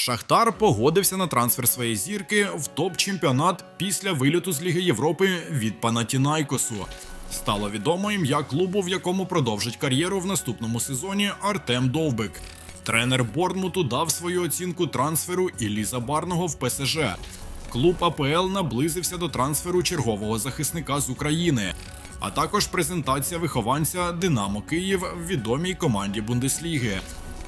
Шахтар погодився на трансфер своєї зірки в топ-чемпіонат після виліту з Ліги Європи від Панатінайкосу. Стало відомо ім'я клубу, в якому продовжить кар'єру в наступному сезоні Артем Довбик. Тренер Борнмуту дав свою оцінку трансферу Іллі Забарного в ПСЖ. Клуб АПЛ наблизився до трансферу чергового захисника з України, а також презентація вихованця Динамо Київ в відомій команді Бундесліги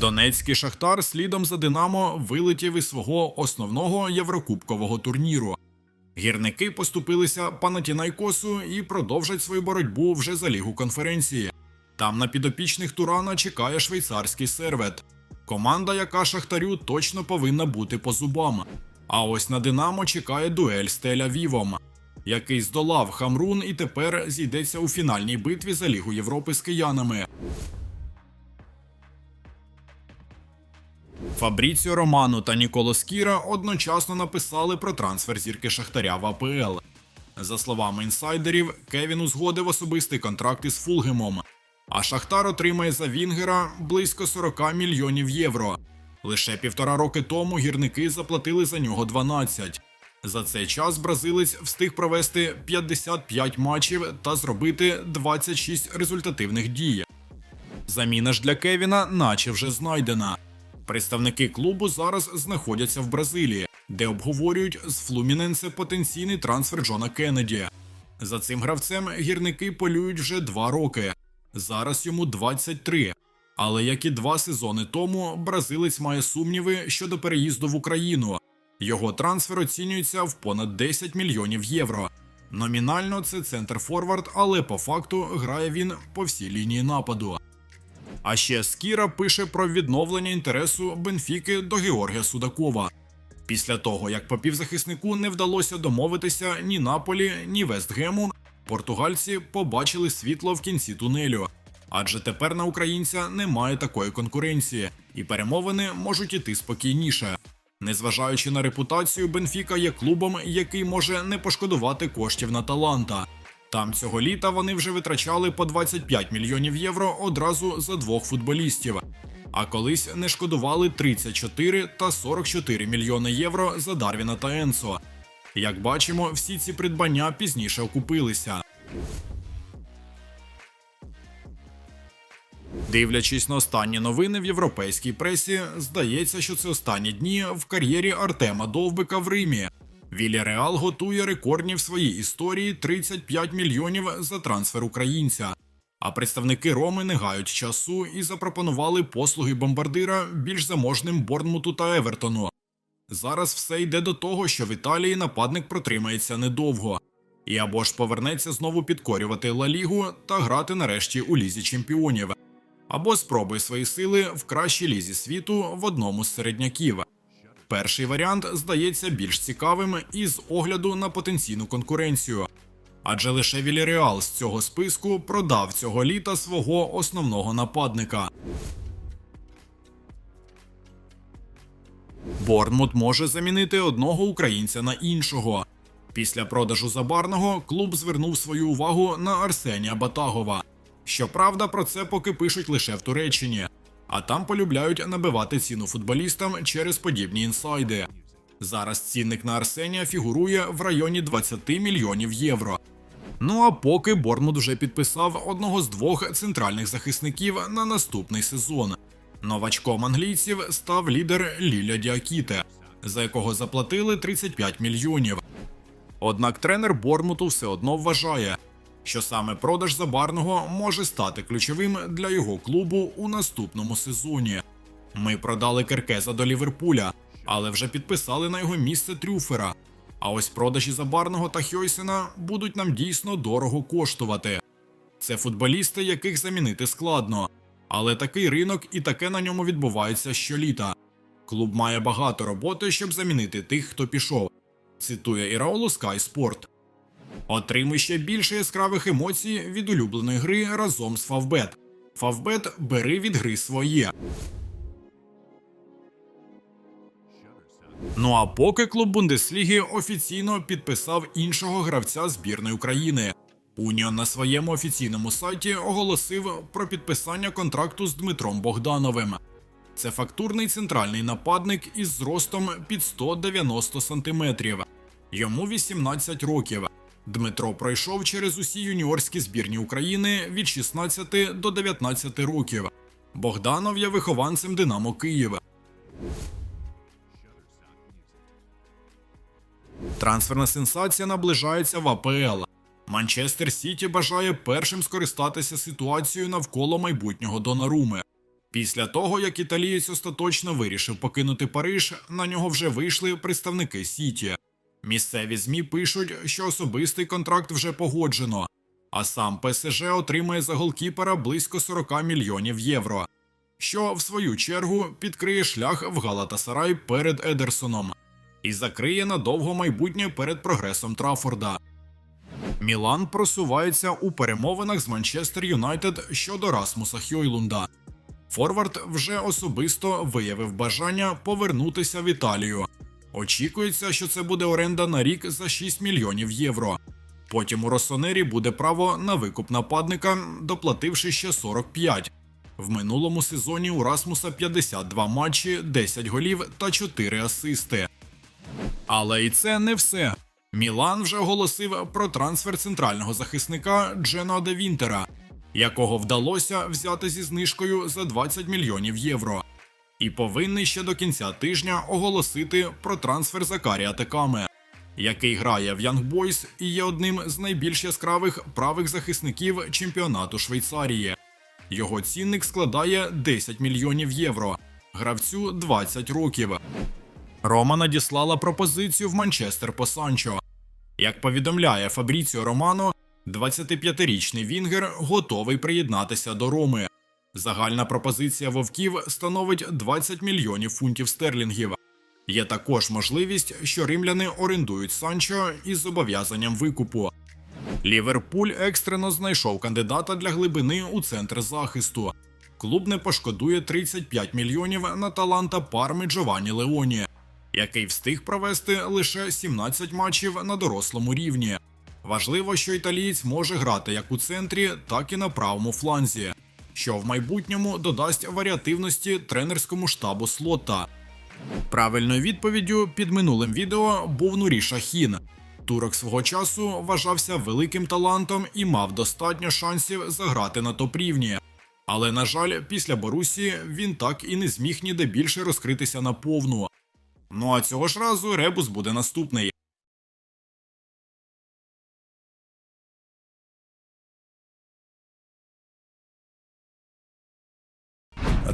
Донецький Шахтар слідом за Динамо вилетів із свого основного єврокубкового турніру. Гірники поступилися Панатінайкосу і продовжать свою боротьбу вже за лігу конференції. Там на підопічних Турана чекає швейцарський сервет. Команда, яка Шахтарю точно повинна бути по зубам. А ось на Динамо чекає дуель з Тель-Авівом, який здолав Хамрун і тепер зійдеться у фінальній битві за Лігу Європи з киянами. Фабріціо Роману та Ніколо Скіра одночасно написали про трансфер зірки Шахтаря в АПЛ. За словами інсайдерів, Кевін узгодив особистий контракт із Фулгемом, а Шахтар отримає за Вінгера близько 40 мільйонів євро. Лише півтора роки тому гірники заплатили за нього 12. За цей час бразилець встиг провести 55 матчів та зробити 26 результативних дій. Заміна ж для Кевіна, наче вже знайдена. Представники клубу зараз знаходяться в Бразилії, де обговорюють з Флуміненсе потенційний трансфер Джона Кеннеді. За цим гравцем гірники полюють вже два роки. Зараз йому 23. Але як і два сезони тому, бразилець має сумніви щодо переїзду в Україну. Його трансфер оцінюється в понад 10 мільйонів євро. Номінально це центр форвард, але по факту грає він по всій лінії нападу. А ще Скіра пише про відновлення інтересу Бенфіки до Георгія Судакова. Після того, як по півзахиснику не вдалося домовитися ні Наполі, ні Вестгему, португальці побачили світло в кінці тунелю. Адже тепер на українця немає такої конкуренції, і перемовини можуть іти спокійніше. Незважаючи на репутацію, Бенфіка є клубом, який може не пошкодувати коштів на таланта. Там цього літа вони вже витрачали по 25 мільйонів євро одразу за двох футболістів. А колись не шкодували 34 та 44 мільйони євро за Дарвіна та Енсо. Як бачимо, всі ці придбання пізніше окупилися. Дивлячись на останні новини в європейській пресі, здається, що це останні дні в кар'єрі Артема Довбика в Римі. Вільяреал готує рекордні в своїй історії 35 мільйонів за трансфер українця. А представники Роми не гають часу і запропонували послуги бомбардира більш заможним Борнмуту та Евертону. Зараз все йде до того, що в Італії нападник протримається недовго і або ж повернеться знову підкорювати Ла Лігу та грати нарешті у лізі чемпіонів, або спробує свої сили в кращій лізі світу в одному з середняків. Перший варіант здається більш цікавим із огляду на потенційну конкуренцію. Адже лише Вільяреал з цього списку продав цього літа свого основного нападника. Борнмут може замінити одного українця на іншого. Після продажу забарного клуб звернув свою увагу на Арсенія Батагова. Щоправда, про це поки пишуть лише в Туреччині, а там полюбляють набивати ціну футболістам через подібні інсайди. Зараз цінник на Арсенія фігурує в районі 20 мільйонів євро. Ну а поки Борнмут вже підписав одного з двох центральних захисників на наступний сезон. Новачком англійців став лідер Ліля Діакіте, за якого заплатили 35 мільйонів. Однак тренер Бормуту все одно вважає, що саме продаж забарного може стати ключовим для його клубу у наступному сезоні. Ми продали Керкеза до Ліверпуля, але вже підписали на його місце трюфера. А ось продажі забарного та Хьойсена будуть нам дійсно дорого коштувати. Це футболісти, яких замінити складно, але такий ринок і таке на ньому відбувається щоліта. Клуб має багато роботи, щоб замінити тих, хто пішов. Цитує Іраолу Sky Sport. Отримуй ще більше яскравих емоцій від улюбленої гри разом з Favbet. Favbet бери від гри своє. Ну а поки клуб Бундесліги офіційно підписав іншого гравця збірної України. Уніон на своєму офіційному сайті оголосив про підписання контракту з Дмитром Богдановим. Це фактурний центральний нападник із зростом під 190 сантиметрів. Йому 18 років. Дмитро пройшов через усі юніорські збірні України від 16 до 19 років. Богданов є вихованцем Динамо Київ. Трансферна сенсація наближається в АПЛ. Манчестер Сіті бажає першим скористатися ситуацією навколо майбутнього Донаруми. Після того, як італієць остаточно вирішив покинути Париж, на нього вже вийшли представники Сіті. Місцеві ЗМІ пишуть, що особистий контракт вже погоджено, а сам ПСЖ отримає за голкіпера близько 40 мільйонів євро, що в свою чергу підкриє шлях в Галатасарай перед Едерсоном і закриє надовго майбутнє перед прогресом Трафорда. Мілан просувається у перемовинах з Манчестер Юнайтед щодо Расмуса Хьойлунда. Форвард вже особисто виявив бажання повернутися в Італію. Очікується, що це буде оренда на рік за 6 мільйонів євро. Потім у Росонері буде право на викуп нападника, доплативши ще 45. В минулому сезоні у Расмуса 52 матчі, 10 голів та 4 асисти. Але і це не все. Мілан вже оголосив про трансфер центрального захисника Джена де Вінтера, якого вдалося взяти зі знижкою за 20 мільйонів євро, і повинний ще до кінця тижня оголосити про трансфер Закарія Текаме, який грає в Young Boys і є одним з найбільш яскравих правих захисників чемпіонату Швейцарії. Його цінник складає 10 мільйонів євро, гравцю 20 років. Рома надіслала пропозицію в Манчестер по Санчо. Як повідомляє Фабріціо Романо, 25-річний Вінгер готовий приєднатися до Роми. Загальна пропозиція вовків становить 20 мільйонів фунтів стерлінгів. Є також можливість, що римляни орендують Санчо із зобов'язанням викупу. Ліверпуль екстрено знайшов кандидата для глибини у центр захисту. Клуб не пошкодує 35 мільйонів на таланта парми Джованні Леоні, який встиг провести лише 17 матчів на дорослому рівні. Важливо, що італієць може грати як у центрі, так і на правому фланзі, що в майбутньому додасть варіативності тренерському штабу слота. Правильною відповіддю під минулим відео був Нурі Шахін. Турок свого часу вважався великим талантом і мав достатньо шансів заграти на топ-рівні. Але, на жаль, після Борусі він так і не зміг ніде більше розкритися на повну. Ну а цього ж разу ребус буде наступний.